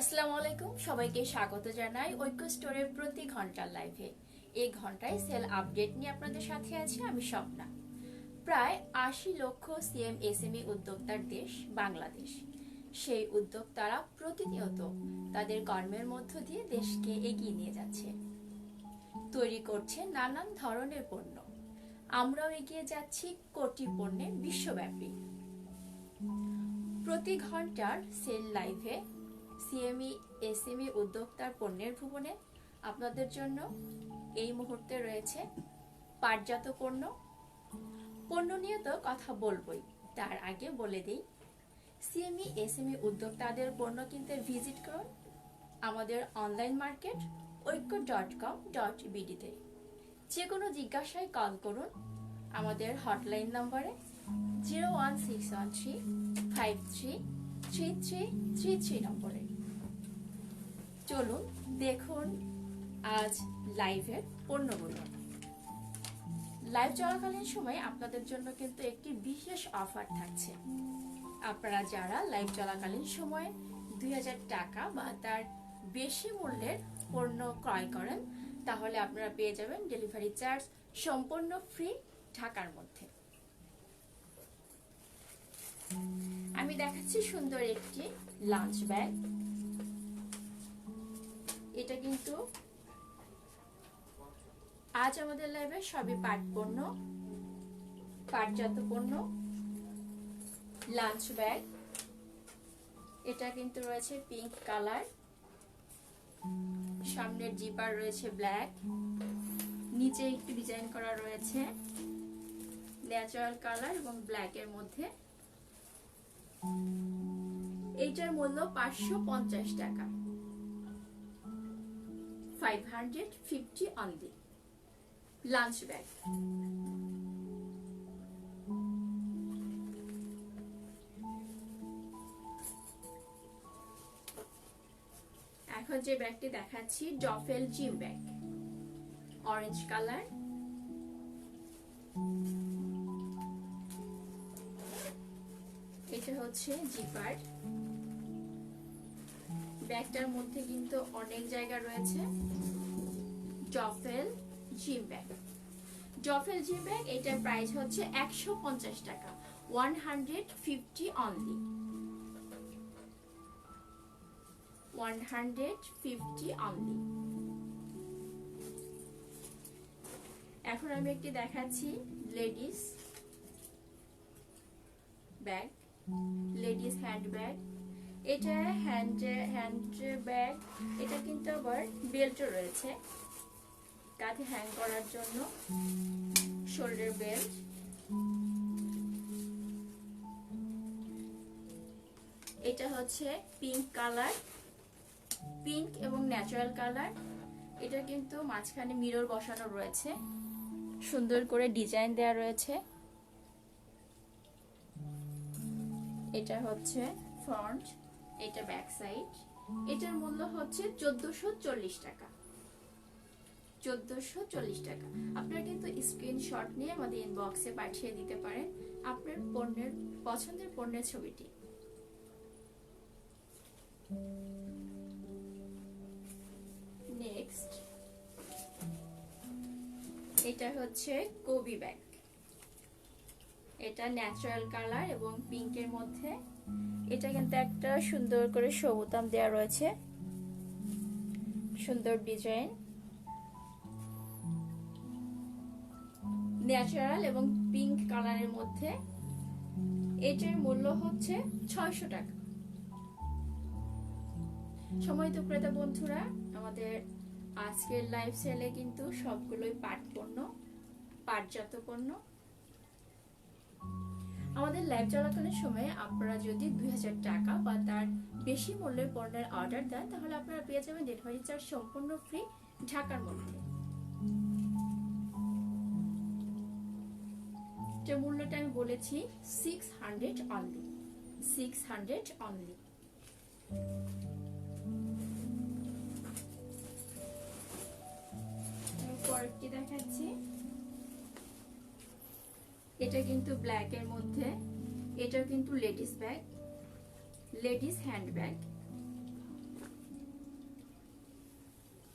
আসসালামু আলাইকুম, সবাইকে স্বাগত জানাই ঐক্য স্টোরের প্রতি ঘণ্টার লাইভে। এই ঘন্টায় সেল আপডেট নিয়ে আপনাদের সাথে আছি আমি স্বপ্না। প্রায় আশি লক্ষ সিএম এসএমই উদ্যোক্তার দেশ বাংলাদেশ। সেই উদ্যোক্তারা প্রতিনিয়ত তাদের কর্মের মধ্য দিয়ে দেশকে এগিয়ে নিয়ে যাচ্ছে। তৈরি করছে নানান ধরনের পণ্য। আমরাও এগিয়ে যাচ্ছি কোটি পণ্যে বিশ্বব্যাপী। প্রতি ঘণ্টার সেল লাইভে সিএমই, এসএমই উদ্যোক্তার পণ্যের ভুবনে আপনাদের জন্য এই মুহূর্তে রয়েছে পাটজাত পণ্য। পণ্য নিয়ে তো কথা বলবই, তার আগে বলে দিই, সিএমই, এসএমই উদ্যোক্তাদের পণ্য কিনতে ভিজিট করুন আমাদের online market, Oikko dot com dot বিডিতে যে কোনো জিজ্ঞাসায় কল করুন আমাদের হটলাইন নম্বরে zero one six one three five three three three three three নম্বরে। চলুন দেখুন আজ লাইভের পণ্যগুলো। লাইভ চলাকালীন সময় আপনাদের জন্য কিন্তু একটি বিশেষ অফার থাকছে। আপনারা যারা লাইভ চলাকালীন সময়ে দুই হাজার টাকা বা তার বেশি মূল্যের পণ্য ক্রয় করেন, তাহলে আপনারা পেয়ে যাবেন ডেলিভারি চার্জ সম্পূর্ণ ফ্রি ঢাকার মধ্যে। আমি দেখাচ্ছি সুন্দর একটি লাঞ্চ ব্যাগ এটা কিন্তু আজ আমাদের লাইভে সবই পাট পণ্য পাটজাত পণ্য লাঞ্চ ব্যাগ এটা কিন্তু রয়েছে পিঙ্ক কালার সামনের জিপার রয়েছে ব্ল্যাক নিচে একটু ডিজাইন করা রয়েছে ন্যাচারাল কালার এবং ব্ল্যাকের মধ্যে। এইটার মূল্য পাঁচশো পঞ্চাশ টাকা। Five hundred fifty only lunch bag এখন যে ব্যাগটি দেখাচ্ছি duffel gym bag orange colour এটা হচ্ছে জিপার ব্যাগটার মধ্যে কিন্তু অনেক জায়গা রয়েছে। Duffel gym bag. Duffel gym bag, এটার প্রাইস হচ্ছে একশো পঞ্চাশ টাকা। One hundred fifty only one hundred fifty only এখন আমি একটি দেখাচ্ছি ladies bag, ladies hand bag. এটা হ্যান্ড হ্যান্ড ব্যাগ এটা কিন্তু আবার বেল্টও রয়েছে। কাঁধে হ্যাং করার জন্য শোল্ডার বেল্ট এটা হচ্ছে পিঙ্ক কালার পিঙ্ক এবং ন্যাচারাল কালার এটা কিন্তু মাঝখানে মিরর বসানো রয়েছে। সুন্দর করে ডিজাইন দেয়া রয়েছে। এটা হচ্ছে ফ্রন্ট এটা ব্যাক সাইড এটার মূল্য হচ্ছে চোদ্দশো চল্লিশ টাকা। চোদ্দশো চল্লিশ টাকা। আপনারা কিন্তু স্ক্রিনশট নিয়ে আমাদের ইনবক্সে পাঠিয়ে দিতে পারেন আপনার পণ্যের, পছন্দের পণ্যের ছবিটি। নেক্সট এটা হচ্ছে কবি ব্যাগ এটা ন্যাচারাল কালার এবং পিঙ্কের মধ্যে এটা কিন্তু একটা সুন্দর করে সবুতাম দেওয়া রয়েছে। সুন্দর ডিজাইন। ন্যাচারাল এবং পিঙ্ক কালারের মধ্যে। এটার মূল্য হচ্ছে ছয়শো টাকা। সময় তো ক্রেতা বন্ধুরা, আমাদের আজকের লাইফ সেলে কিন্তু সবগুলোই পাট পণ্য পাটজাত পণ্য আমাদের লাইভ চলাকালীন সময়ে আপনারা যদি দুই হাজার টাকা বা তার বেশি মূল্যের পণ্যের অর্ডার দেন, তাহলে আপনারা পেয়ে যাবেন ডেলিভারি চার্জ সম্পূর্ণ ফ্রি ঢাকার মধ্যে। যে মূল্যটা আমি বলেছি six hundred only six hundred only পরেরটি দেখাচ্ছি? এটা কিন্তু ব্ল্যাক এর মধ্যে এটা কিন্তু ladies bag ladies hand bag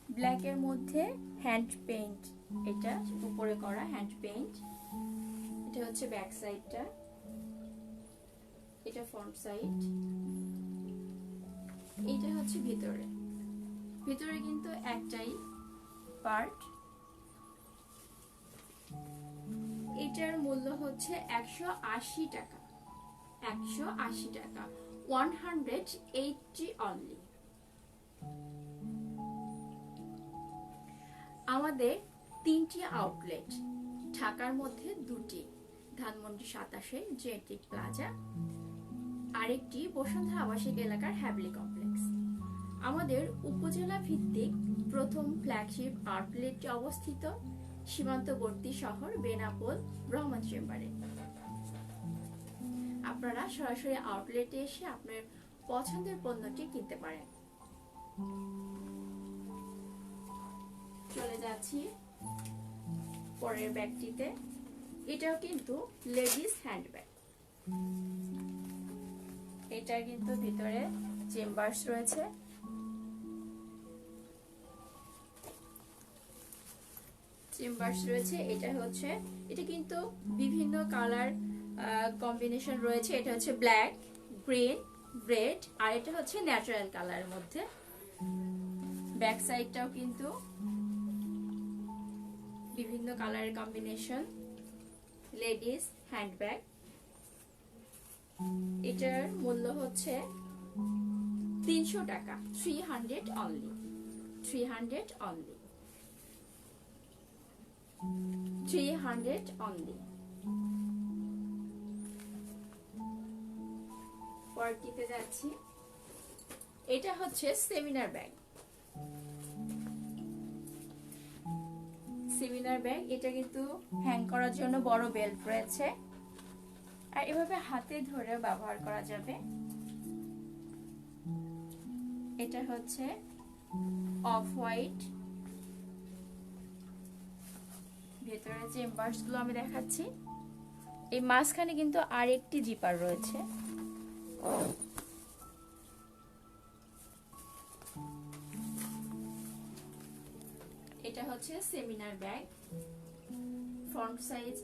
ব্ল্যাকের মধ্যে হ্যান্ড পেইন্ট এটা উপরে করা হ্যান্ড পেইন্ট এটা হচ্ছে ব্যাক সাইডটা এটা ফ্রন্ট সাইড এটা হচ্ছে ভিতরে। ভিতরে কিন্তু একটাই পার্ট এটার মূল্য হচ্ছে একশো আশি টাকা। একশো আশি টাকা। ওয়ান হান্ড্রেড অনলি আমাদের তিনটি আউটলেট ঢাকার মধ্যে দুটি। ধানমন্ডি সাতাশে জেটিক প্লাজা। আরেকটি বসুন্ধরা আবাসিক এলাকার হ্যাবলি কমপ্লেক্স। আমাদের উপজেলা ভিত্তিক প্রথম ফ্ল্যাগশিপ আউটলেটটি অবস্থিত সীমান্তবর্তী শহর বেনাপোল রহমান চেম্বারে। আপনারা সরাসরি আউটলেটে এসে আপনার পছন্দের পণ্যটি কিনতে পারেন। চলে যাচ্ছি পরের ব্যাগটিতে। এটাও কিন্তু লেডিস হ্যান্ডব্যাগ এটা কিন্তু ভিতরে চেম্বার্স রয়েছে। চেম্বার্স রয়েছে, এটা হচ্ছে, এটা কিন্তু বিভিন্ন কালার কম্বিনেশন রয়েছে। এটা হচ্ছে ব্ল্যাক গ্রিন রেড আর এটা হচ্ছে ন্যাচারাল কালারের মধ্যে। ব্যাক সাইডটাও কিন্তু বিভিন্ন কালারের কম্বিনেশন লেডিস হ্যান্ডব্যাগ এটার মূল্য হচ্ছে তিনশো টাকা। Three hundred only three hundred only three hundred only পরটিতে যাচ্ছি। এটা হচ্ছে সেমিনার ব্যাগ সেমিনার ব্যাগ এটা কিন্তু হ্যাং করার জন্য বড় বেল্ট রয়েছে। আর এভাবে হাতে ধরে ব্যবহার করা যাবে। এটা হচ্ছে অফ হোয়াইট ভেতরে যে চেম্বার্সগুলো আমি দেখাচ্ছি, এই মাঝখানে কিন্তু আরেকটি জিপার রয়েছে। এটা হচ্ছে সেমিনার ব্যাগ। ফ্রন্ট সাইজ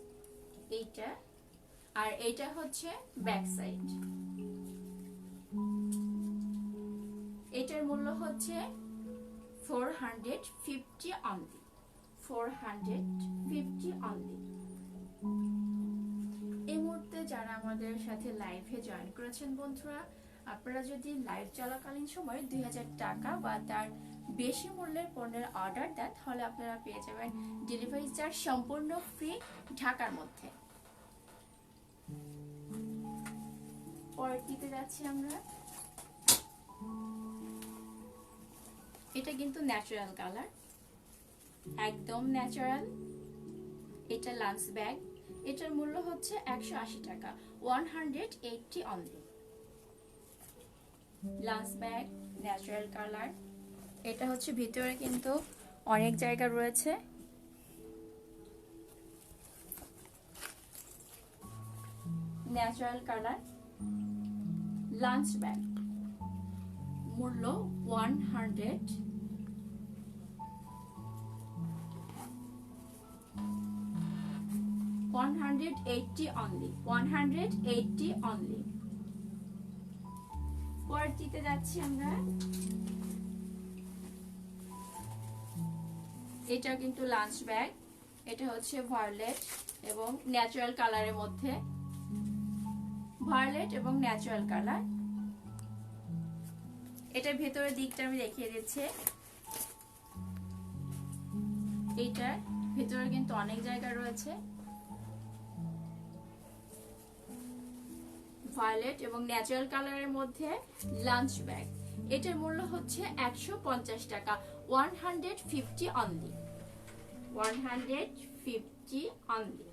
এইটা, আর এইটা হচ্ছে ব্যাক সাইড। এটার মূল্য হচ্ছে ফোর হান্ড্রেড ফিফটি 450 অনলি এই মুহূর্তে যারা আমাদের সাথে লাইভে জয়েন করেছেন বন্ধুরা, আপনারা যদি লাইভ চলাকালীন সময় দুই হাজার টাকা বা তার বেশি মূল্যের পণ্যের অর্ডার দেন, তাহলে আপনারা পেয়ে যাবেন ডেলিভারি চার্জ সম্পূর্ণ ফ্রি ঢাকার মধ্যে। পরেরটিতে যাচ্ছি আমরা। এটা কিন্তু ন্যাচারাল কালার একদম ন্যাচারাল। এটা লাঞ্চ ব্যাগ এটার মূল্য হচ্ছে একশো আশি টাকা। One hundred eighty only lunch bag natural colour এটা হচ্ছে ভিতরে কিন্তু অনেক জায়গা রয়েছে। ন্যাচারাল কালার লাঞ্চ ব্যাগ মূল্য one hundred one hundred eighty only one hundred eighty only পরটিতে যাচ্ছি আমরা। এটা কিন্তু লাঞ্চ ব্যাগ এটা হচ্ছে ভায়োলেট এবং ন্যাচারাল কালারের মধ্যে। ভায়োলেট এবং ন্যাচারাল কালার এটার ভেতরের দিকটা আমি দেখিয়ে দিচ্ছি। এইটার ভেতরে কিন্তু অনেক জায়গা রয়েছে। ভায়োলেট এবং ন্যাচারাল কালারের মধ্যে লাঞ্চ ব্যাগ এটার মূল্য হচ্ছে একশো পঞ্চাশ টাকা one hundred fifty only one hundred fifty only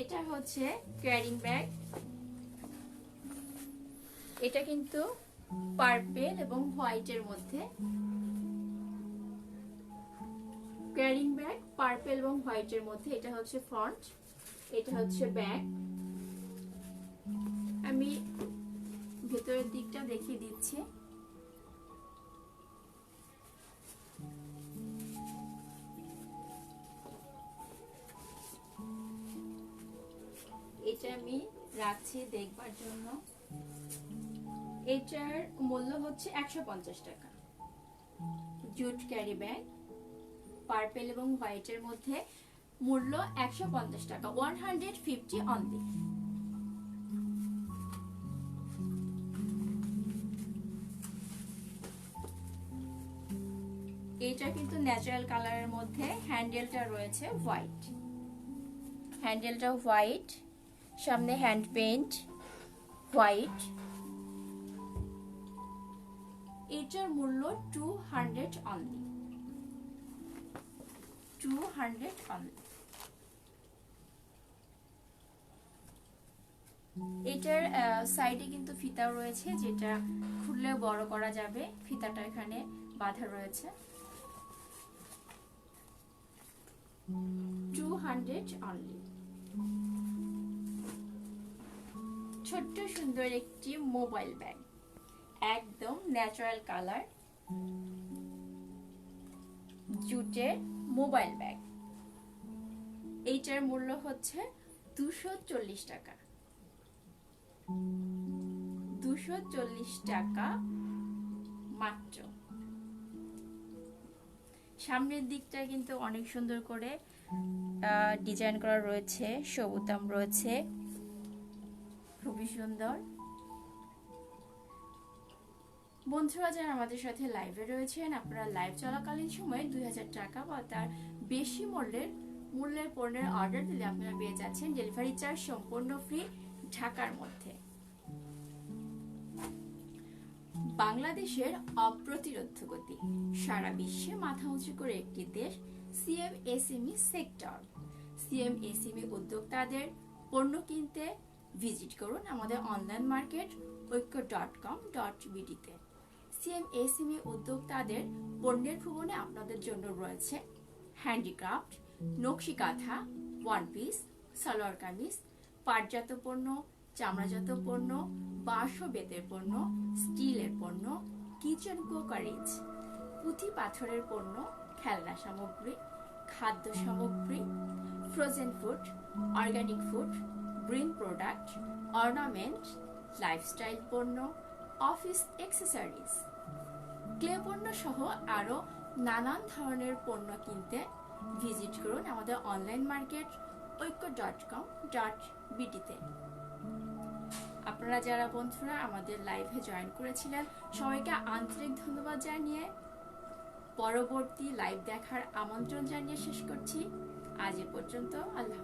এটা হচ্ছে ক্যারিং ব্যাগ এটা কিন্তু পার্পেল এবং হোয়াইটের মধ্যে। ক্যারিং ব্যাগ পার্পেল এবং হোয়াইটের মধ্যে। এটা হচ্ছে ফ্রন্ট এটা হচ্ছে ব্যাগ। আমি ভেতরের দিকটা দেখিয়ে দিচ্ছি। এটা আমি রাখছি দেখবার জন্য। এটার মূল্য হচ্ছে একশো পঞ্চাশ টাকা। জুট ক্যারি ব্যাগ, পার্পেল এবং হোয়াইটের মধ্যে মূল্য একশো পঞ্চাশ টাকা ওয়ান হান্ড্রেড ফিফটি অনলি এটা কিন্তু ন্যাচারাল কালারের মধ্যে হ্যান্ডেলটা রয়েছে হোয়াইট হ্যান্ডেলটা হোয়াইট সামনে হ্যান্ড পেন্ট হোয়াইট এটার মূল্য two hundred only two hundred only এটার সাইডে কিন্তু ফিতাও রয়েছে, যেটা খুললে বড় করা যাবে। ফিতাটা এখানে বাঁধা রয়েছে। টু হান্ড্রেড অনলি ছোট্ট সুন্দর একটি মোবাইল ব্যাগ একদম ন্যাচারাল কালার জুটের মোবাইল ব্যাগ এইটার মূল্য হচ্ছে দুশো টাকা। দুশো চল্লিশ টাকা মাত্র। সামনের দিকটা কিন্তু অনেক সুন্দর করে ডিজাইন করা রয়েছে সবুতাম রয়েছে। খুবই সুন্দর। বন্ধুরা যারা আমাদের সাথে লাইভে রয়েছেন, আপনারা লাইভ চলাকালীন সময়ে দুই হাজার টাকা বা তার বেশি মূল্যের মূল্যের পণ্যের অর্ডার দিলে আপনারা পেয়ে যাচ্ছেন ডেলিভারি চার্জ সম্পূর্ণ ফ্রি ঢাকার মধ্যে। বাংলাদেশের অপ্রতিরোধ গতি। সারা বিশ্বে মাথা উঁচু করে একটি দেশ সিএমএসএমই সেক্টর। সিএমএসএমই উদ্যোক্তাদের পণ্য কিনতে ভিজিট করুন আমাদের online market Oikko dot com dot বিডিতে CMSME উদ্যোক্তাদের পণ্যের ভুবনে আপনাদের জন্য রয়েছে হ্যান্ডিক্রাফট নকশি কাঁথা ওয়ান পিস, সালোয়ার কামিজ, পাটজাত পণ্য, চামড়াজাত পণ্য বাঁশ বেতের পণ্য, স্টিলের পণ্য, কিচেন কুকারিজ, পুঁথি পাথরের পণ্য, খেলনা সামগ্রী, খাদ্য সামগ্রী frozen food organic food green product ornament lifestyle পণ্য অফিস অ্যাক্সেসরিজ ক্লে পণ্য সহ আরও নানান ধরনের পণ্য কিনতে ভিজিট করুন আমাদের online market Oikko dot com dot বিটিতে আপনারা যারা বন্ধুরা আমাদের লাইভে জয়েন করেছিলেন, সবাইকে আন্তরিক ধন্যবাদ জানিয়ে পরবর্তী লাইভ দেখার আমন্ত্রণ জানিয়ে শেষ করছি। আজ এ পর্যন্ত, আল্লাহ